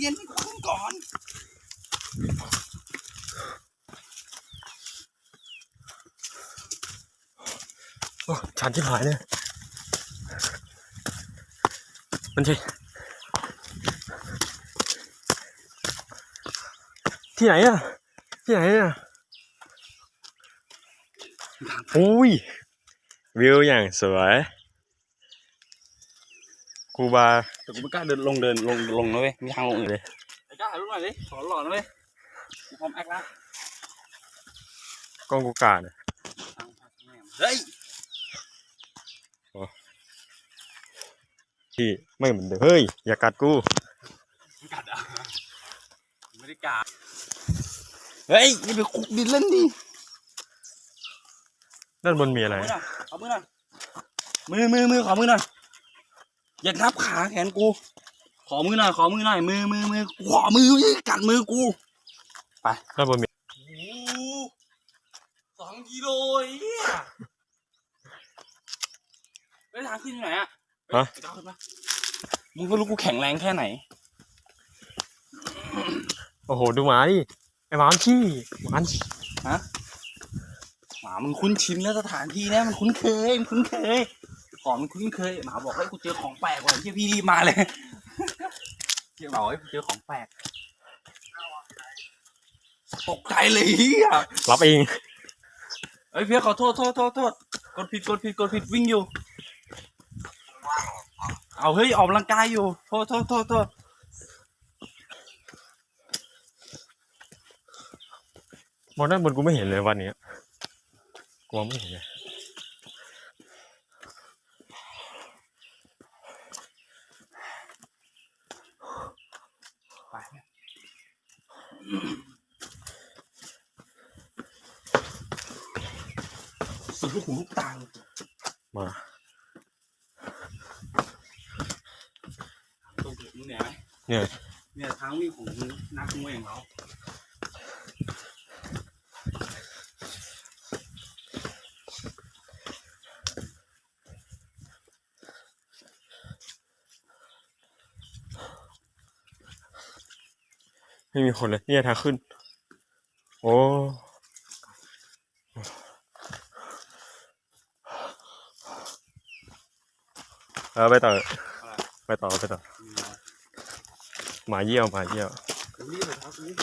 เย็นให้กูขึ้นก่อนโอ้ชันที่หายเนี่ยมันใช่ที่ไหนอะที่ไหนอะอุ้ย วิวอย่างสวยคูบา แต่กูไม่กล้าเดินลงเดินลงลงนะเว้ยมีทางลงอื่นเลยไอ้กล้าถ่ายรูปหน่อยดิขอหล่อนะเว้ยกูพร้อมแอคแล้วกล้องกูกาดอะเฮ้ยที่ไม่เหมือนเดิมเฮ้ยอย่ากัดกูกัดอะไม่ได้กัดเฮ้ยนี่ไปคุกดินเล่นดิด้านบนมีอะไรเอามือหน่อยเอามือหน่อยมือมือมือขอมือหน่อย อย่าทับขาแขนกู ขอมือหน่อย ขอมือหน่อย มือมือมือขอมือดิกัดมือกูด้านบนมีโอ้โหสองกิโลไอ้เหี้ยไปทางขึ้นที่ไหนอะฮะไปก้าวขึ้นปะมึงก็รู้กูแข็งแรงแค่ไหน โอ้โห ดูหมาดิ ไอ้หมามันขี้หมามันขี้หมา มึงคุ้นชินแล้วสถานที่เนี้ยมันคุ้นเคย มันคุ้นเคย ของมันคุ้นเคยหมาบอกให้ยกูเจอของแปลกว่ะเฮียพี่รีบมาเลยเฮียบอกให้กูเจอของแปลกตกใจเลยเฮียรับเองเอ้ยเพียขอโทษโทษโทษโทษกดผิดกดผิดกดผิดวิ่งอยู่ เอาเฮ้ยออกกำลังกายอยู่โทษโทษโทษโทษมองด้านบนกูไม่เห็นเลยวันนี้กูมองไม่เห็นเลย ไปเนี่ยสุดลูกหูลูกตาเลย มา ตรงถึง เนี่ยไหมเนี่ยเนี่ยทางวิ่งของนักมวยอย่างเราไม่มีคนเลยเนี่ยทางขึ้น โอ้เออไปต่อ ไปต่อ ไปต่อ หมาเยี่ยวหมาเยี่ยวรีบเลยครับรีบ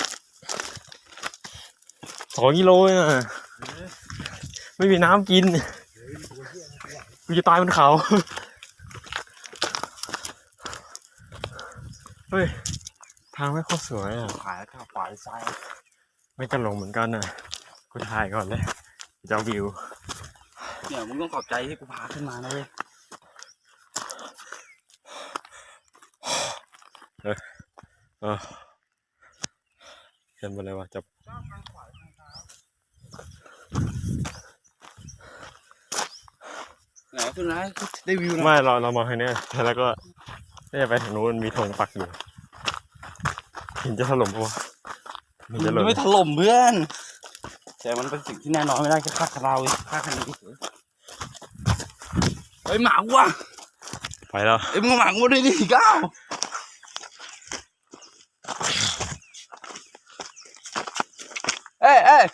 สองกิโลเองอะไม่มีน้ำกินกูจะตายบนเขาเฮ้ยทางไม่ค่อยสวยอะขายข้าวขวายซ้ายไม่กันลงเหมือนกันน่ะกูถ่ายก่อนเลยจะเอาวิว เนี่ยมึงต้องขอบใจที่กูพาขึ้นมานะเว้ย ออเขียนมาเลยว่าจะไหนขึ้นนะได้วิวนะไม่เราเรามองทางเนี้ยแล้วก็น่าจะไปทางนู้นมีธงปักอยู่หินจะถล่มปะวะหินจะหล่มันนไม่ถล่มเพื่อน แต่มันเป็นสิ่งที่แน่นอนไม่ได้แค่คาดคาราเว้ยคาดคันนี้เฮ้ยหมากูว่ะไปแล้วเอ้ยมึงเอาหมากูมาด้วยดิก้าวเอ้ยเอ้ย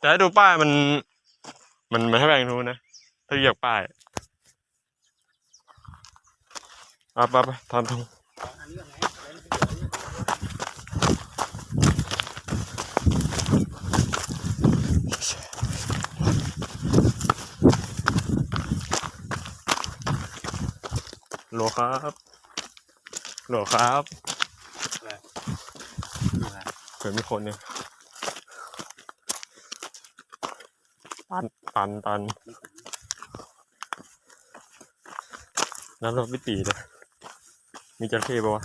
แต่ให้ดูป้ายมัน มันมันให้แบ่งนู้นนะ ถ้าเหยียบป้ายเอาไปไปทำทงโหลครับโหลครับเผื่อมีคนเนี่ย ตันตันตันน้ำรถไม่ตีเลยมีจระเข้ปะวะ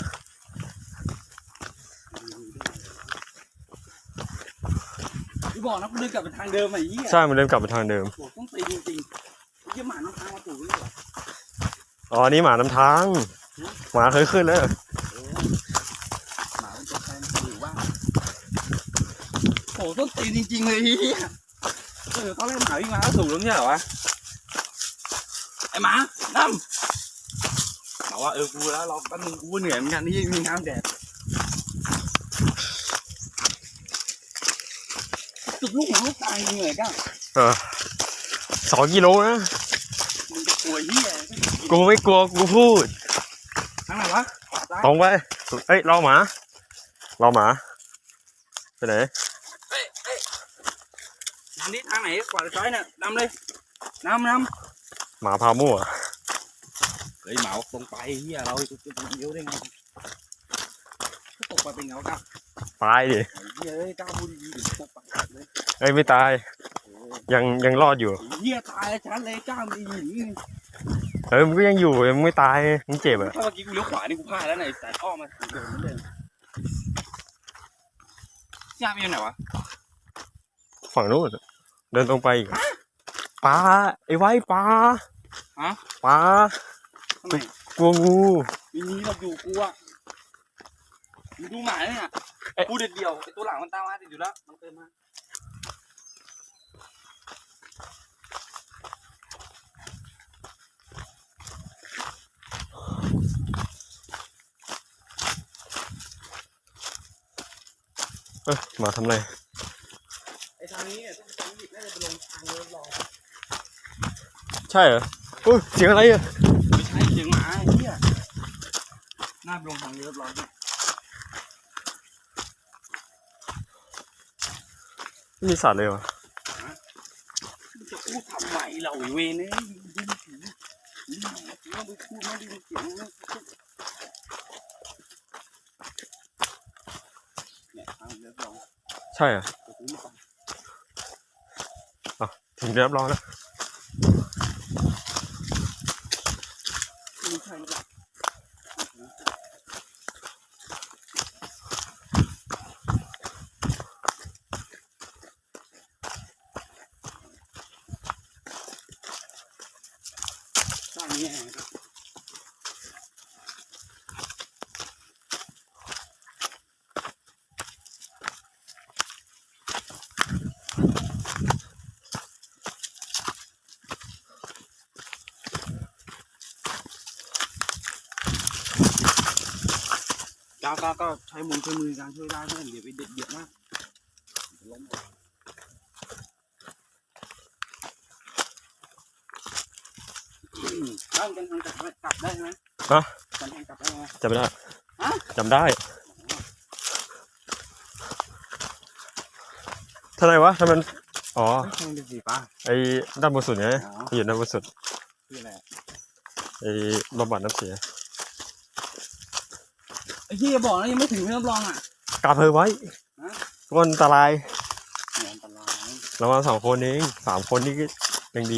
พี่บอกนะกูเดินกลับไปทางเดิมไอ้เหี้ยใช่มันเดินกลับไปทางเดิมโหต้องตีจริงๆไอ้เหี้ยหมาน้ำทางมาถูกเลยว่ะอ๋อนี่หมานำทาง หมาเคยขึ้นแล้วเออหมาเป็นตัวแทนหรือว่าโหต้นตีนจริงๆเลยเฮีย เออตอนแรกหมาวิ่งมาแล้วสูงแล้วไม่ใช่เหรอวะไอ้หมาน้ำบอกว่าเออกูแล้วเราแป๊บนึงกูก็เหนื่อยเหมือนกันที่มีน้ำแดดจุดลูกหัวลูกตายเหนื่อยก้าเออสองกิโลนะมึงจะกลัวเฮียกูไม่กลัวกูพูดทางไหนวะขวาซ้ายตรงไปเอ้ยรอหมารอหมาไปไหน เอ้ยเอ้ยน้ำนี่ทาง ไหนขวาหรือซ้ายเนี่ยน้ำเลยน้ำน้ำหมาพามั่วเฮ้ยหมาตรงไปเฮียเราจะจะเลี้ยวได้ไงถ้าตกไปเป็นเงาก้าตายดิเฮียเอ้ยก้าพูดดีๆเดี๋ยวตกไปเลยเอ้ยไม่ตายโอ้ยังยังรอดอยู่เฮียตายชันเลยก้ามีหินนี่เฮ้ยมึงก็ยังอยู่ยังไม่ตายมึงเจ็บอะถ้าเมื่อกี้กูเลี้ยวขวานี่กูพลาดแล้วไหนแต่อ้อมมาเดินเหมือนเดิมย่าไปยังไหนวะฝั่งนู้น เดินตรงไปอีกปลาไอ้ไว้ปลาฮะปลาทำไมกลัวงูมีนี้เราอยู่กูอะมึงดูหมาเนี่ยเอ๊ะกูเด็ดเดียวไอตัวหลังมันตามมาติดอยู่แล้วมันเติมมาเอ้ยหมาทำไร ไอทางนี้เนี่ยต้องจำผิดน่าจะไปลงทางเรือรอ ใช่เหรออุ้ยเสียงอะไรอะไม่ใช่เสียงหมาไอ้เหี้ยน่าไปลงทางเรือรอเนี่ยไม่มีสัตว์เลยวะมึงจะพูดทำไมเราไอ้เวรเนี่ยยิงผียิงหมาผีต้องไปพูดไม่ได้ยินเสียงนะเนี่ยทางเรือรอใช่เหรอโอ้โหไม่ฟังถึงจะรับรองแล้ว ไม่ใช่หรือเปล่าใช่เนี่ยครับ ก้าวก้าวก็ใช้มือใช้มือการช่วยได้เพื่อนเดี๋ยวไปเด็ดเดี่ยวมากล้มอืมเอ้ากันทางกลับได้กลับได้ไหมฮะกันทางกลับได้ไหมจำไม่ได้ฮะจำได้ เท่าไหร่วะทำไมมันอ๋อไม่ใช่เป็นสีฟ้า ไอ้ด้านบนสุดไงอ๋อที่อยู่ด้านบนสุด คืออะไรอะไอ้บำบัดน้ำเสีย ไอ้ที่จะบอกนะยังไม่ถึงเรื่องรองอะกาเพอไว้ฮะก้นอันตรายเนี่ยอันตรายระวังสองคนเองสามคนนี่ก็ยังดี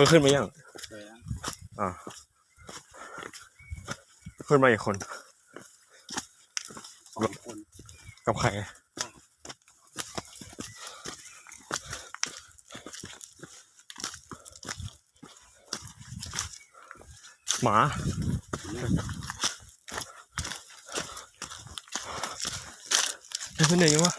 พิ่งขึ้นมายังเลยนะอ่าขึ้นมาอีกคนสองคนกับใครหมา เฮ้ยเป็นไงกันวะ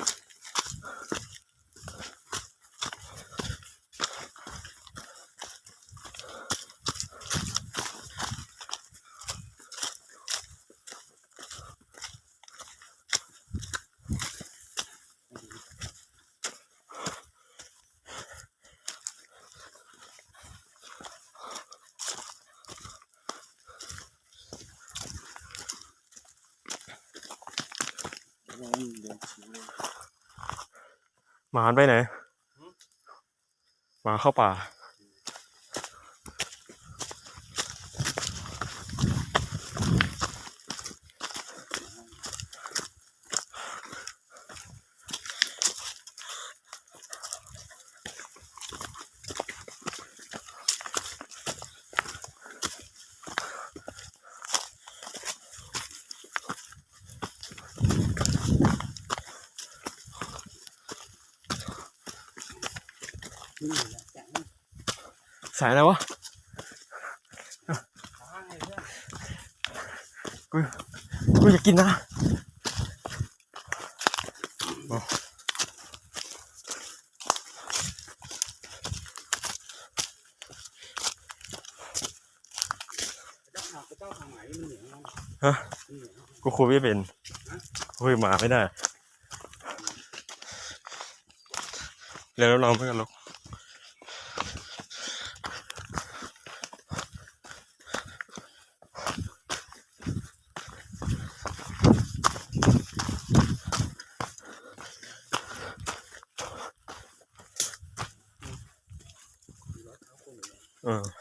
หมาไปไหนหมาเข้าป่าายอะไรวะค้างเลยเพื่อนกูอยากกินนะฮะกูคุยไม่เป็นคุยหมาไม่ได้เร็วลองเพื่อนลูก มีรอยเท้า ค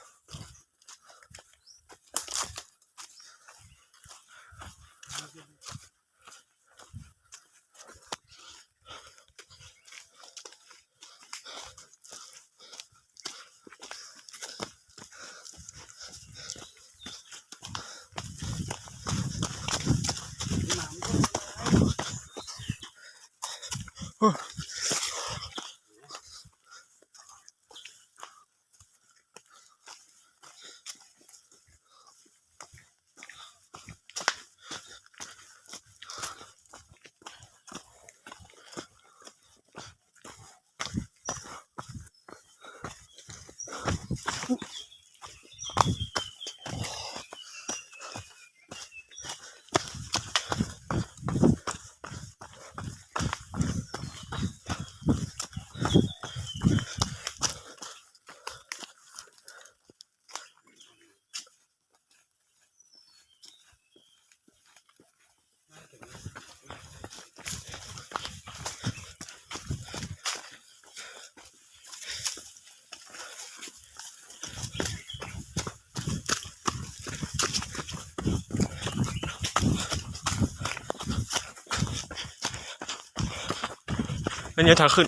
นอยู่เลยเออแล้วเนี่ยทางขึ้น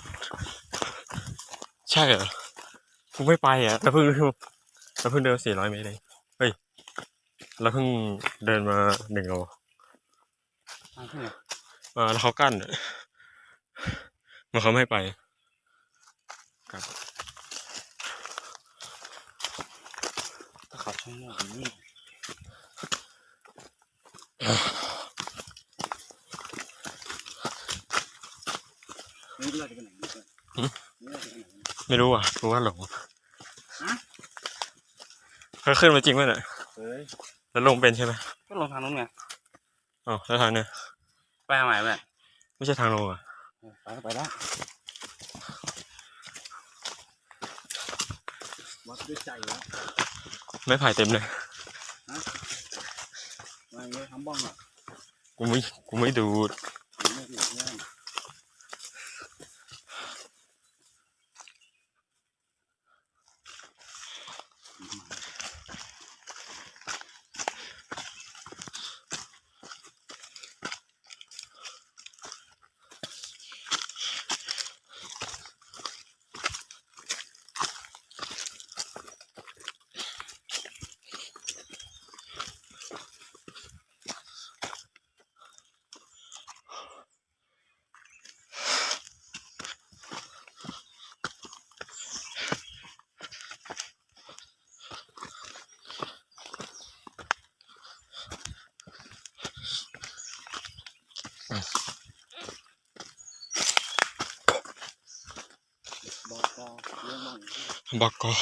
ใช่เหรอกูไม่ไปอะแต่เพิ่งเราเพิ่งเดินสี่ร้อยเมตรเองเฮ้ยเราเพิ่งเดินมาหนึ่งโลทางที่ไหนอ่าแล้วเขากั้นอะมันเขาไม่ให้ไปครับถ้าขับช่องนอกอย่างนี้นี่เราจะไปไหนเนี่ยเพื่อนนี่เราจะ ไปไหนเนี่ยไม่รู้อะกูว่าหลงฮะเขาขึ้นมาจริงไหมเนี่ยเฮ้ยแล้วลงเป็นใช่ไหมก็ลงทางนู้นไงอ๋อแล้วทางเนี้ยไปทางไหนแม่ไม่ใช่ทางลงอะไปก็ไปได้วัดด้วยใจแล้วไม่ไผ่เต็มเลยมาเงี้ยทำบ้องอะกูไม่กูไม่ดูด บักกอ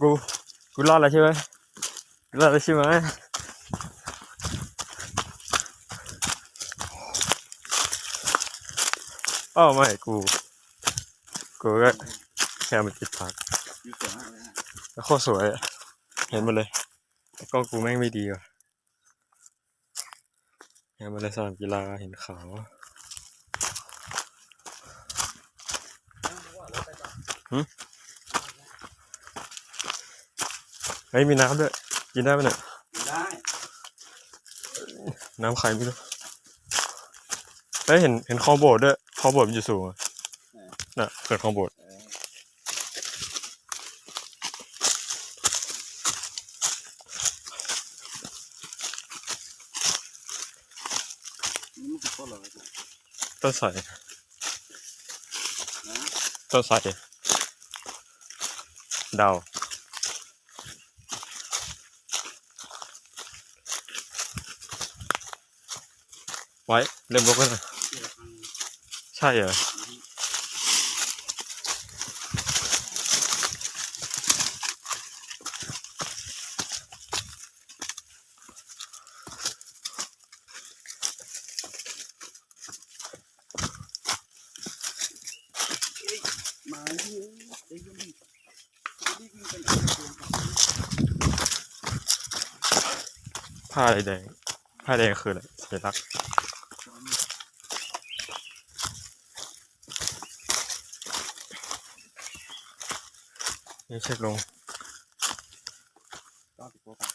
กูกู รอดแล้วใช่ไหมรอดแล้วใช่ไหมอ้าวไม่กู กูก็แค่มาติดพักอยู่สวยมากแล้วโคตรสวยอะเห็นหมดเลยแต่กล้องกูแม่งไม่ดีว่ะเห็นหมดเลยสนามกีฬาเห็นเขาวหืมเฮ้ยมีน้ำด้วย กินได้ไหมเนี่ยอยู่ได้น้ำใครไม่รู้เฮ้ยเห็นเห็นคลองโบสถ์ด้วยคลองโบสถ์มันอยู่สูงอะน่ะเกิดคลองโบสถ์เออนี่มันคือต้นอะไรกันต้นไทรนะต้นไทรดา ไว้เริ่มรกแล้วนะเกี่ยวกับทางใช่เหรอมาที่เอ้ยยังไม่รีบวิ่งกันเอาตัวก่อนผ้าอะไรแดงผ้าแดงคืออะไรสัญลักษณ์ เช็คลงก็ติดตัวกัน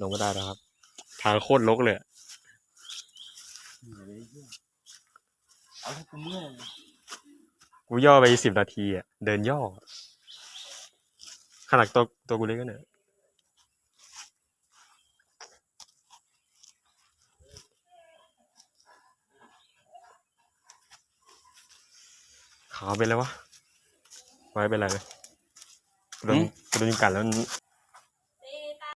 ลงก็ได้แล้วครับ ทางโคตรรกเลยเอาให้กูเมื่อยเลยกูย่อไปสิบนาทีอะ เดินย่อ ขนาดตัวตัวกูเล็กก็เนี่ย ขาเป็นไรวะไว้เป็นไรเลยกูโดนกูโดนยุงกัดแล้วมัน